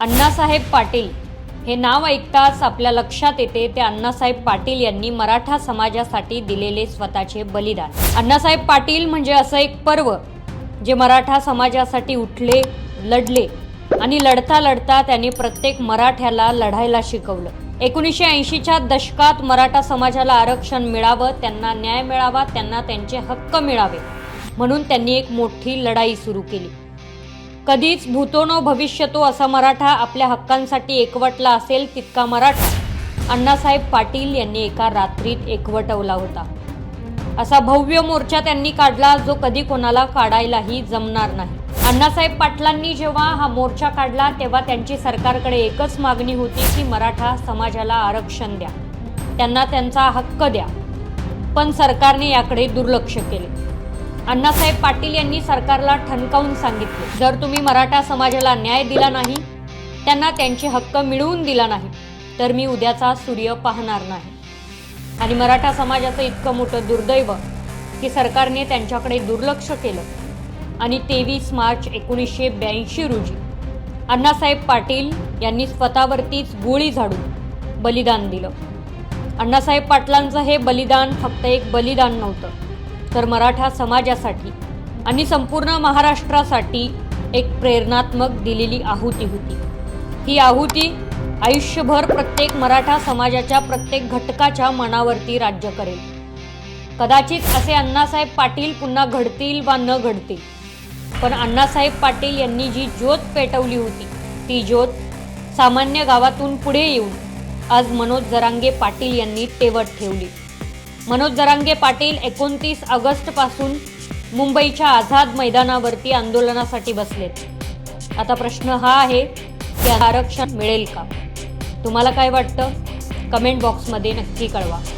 अण्णासाहेब पाटील. हे नाव ऐकताच आपल्या लक्षात येते ते अण्णासाहेब पाटील यांनी मराठा समाजासाठी दिलेले स्वतःचे बलिदान. अण्णासाहेब पाटील म्हणजे असं एक पर्व जे मराठा समाजासाठी उठले लढले आणि लढता लढता त्यांनी प्रत्येक मराठ्याला लढायला शिकवलं. एकोणीसशे ऐंशीच्या दशकात मराठा समाजाला आरक्षण मिळावं त्यांना न्याय मिळावा त्यांना त्यांचे हक्क मिळावे म्हणून त्यांनी एक मोठी लढाई सुरू केली. कधीच भूतोनो भविष्यतो असा मराठा आपल्या हक्कांसाठी एकवटला असेल तितका मराठा. अण्णासाहेब पाटील यांनी एका रात्रीत एकवटवला होता. असा भव्य मोर्चा त्यांनी काढला जो कधी कोणाला काढायलाही जमणार नाही. अण्णासाहेब पाटलांनी जेव्हा हा मोर्चा काढला तेव्हा त्यांची सरकारकडे एकच मागणी होती की मराठा समाजाला आरक्षण द्या. त्यांना त्यांचा हक्क द्या. पण सरकारने याकडे दुर्लक्ष केले. अण्णासाहेब पाटील यांनी सरकारला ठणकावून सांगितले. जर तुम्ही मराठा समाजाला न्याय दिला नाही त्यांना त्यांचे हक्क मिळवून दिला नाही तर मी उद्याचा सूर्य पाहणार नाही. आणि मराठा समाजाचं इतकं मोठं दुर्दैव की सरकारने त्यांच्याकडे दुर्लक्ष केलं. आणि तेवीस मार्च एकोणीसशे ब्याऐंशी रोजी अण्णासाहेब पाटील यांनी स्वतःवरतीच गोळी झाडून बलिदान दिलं. अण्णासाहेब पाटलांचं हे बलिदान फक्त एक बलिदान नव्हतं तर मराठा समाजासाठी आणि संपूर्ण महाराष्ट्रासाठी एक प्रेरणात्मक दिलेली आहुती होती. ही आहुती आयुष्यभर प्रत्येक मराठा समाजाच्या प्रत्येक घटकाच्या मनावरती राज्य करेल. कदाचित असे अण्णासाहेब पाटील पुन्हा घडतील वा न घडतील. पण अण्णासाहेब पाटील यांनी जी ज्योत पेटवली होती ती ज्योत सामान्य गावातून पुढे येऊन आज मनोज जरांगे पाटील यांनी तेवट ठेवली. मनोज जरांगे पाटील एकोणतीस ऑगस्टपासून मुंबईच्या आझाद मैदानावरती आंदोलनासाठी बसलेत आता प्रश्न हा आहे की आरक्षण मिळेल का? तुम्हाला काय वाटतं? कमेंट बॉक्समध्ये नक्की कळवा.